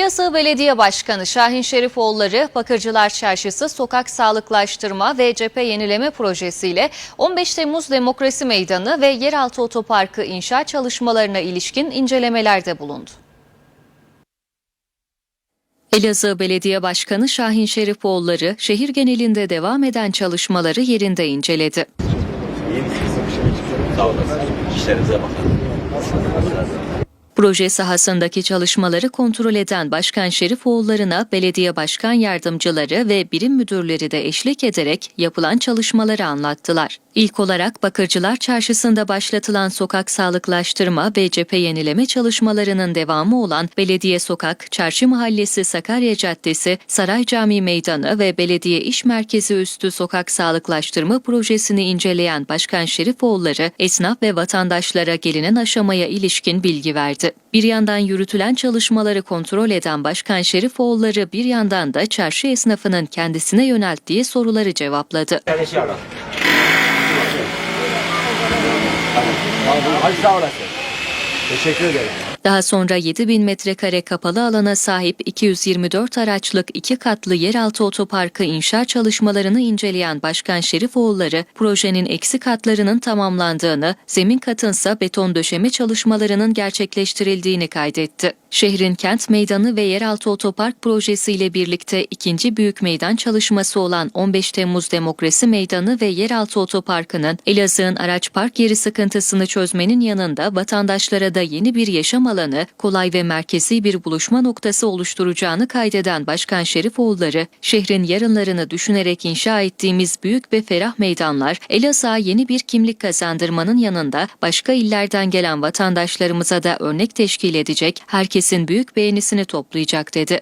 Elazığ Belediye Başkanı Şahin Şerifoğulları, Bakırcılar Çarşısı Sokak Sağlıklaştırma ve Cephe Yenileme Projesiyle 15 Temmuz Demokrasi Meydanı ve Yeraltı Otoparkı inşa çalışmalarına ilişkin incelemelerde bulundu. Elazığ Belediye Başkanı Şahin Şerifoğulları, şehir genelinde devam eden çalışmaları yerinde inceledi. Sağ olasın. İşlerinize bakın. Proje sahasındaki çalışmaları kontrol eden Başkan Şerifoğulları'na belediye başkan yardımcıları ve birim müdürleri de eşlik ederek yapılan çalışmaları anlattılar. İlk olarak Bakırcılar Çarşısı'nda başlatılan sokak sağlıklaştırma ve cephe yenileme çalışmalarının devamı olan Belediye Sokak, Çarşı Mahallesi Sakarya Caddesi, Saray Camii Meydanı ve Belediye İş Merkezi üstü sokak sağlıklaştırma projesini inceleyen Başkan Şerifoğulları, esnaf ve vatandaşlara gelinen aşamaya ilişkin bilgi verdi. Bir yandan yürütülen çalışmaları kontrol eden Başkan Şerifoğulları bir yandan da çarşı esnafının kendisine yönelttiği soruları cevapladı. Teşekkür ederim. Daha sonra 7000 metrekare kapalı alana sahip 224 araçlık iki katlı yeraltı otoparkı inşa çalışmalarını inceleyen Başkan Şerifoğulları, projenin eksik katlarının tamamlandığını, zemin katınsa beton döşeme çalışmalarının gerçekleştirildiğini kaydetti. Şehrin kent meydanı ve yeraltı otopark projesiyle birlikte ikinci büyük meydan çalışması olan 15 Temmuz Demokrasi Meydanı ve yeraltı otoparkının Elazığ'ın araç park yeri sıkıntısını çözmenin yanında vatandaşlara da yeni bir yaşam alanı, kolay ve merkezi bir buluşma noktası oluşturacağını kaydeden Başkan Şerifoğulları, şehrin yarınlarını düşünerek inşa ettiğimiz büyük ve ferah meydanlar, Elazığ'a yeni bir kimlik kazandırmanın yanında başka illerden gelen vatandaşlarımıza da örnek teşkil edecek, herkesin büyük beğenisini toplayacak dedi.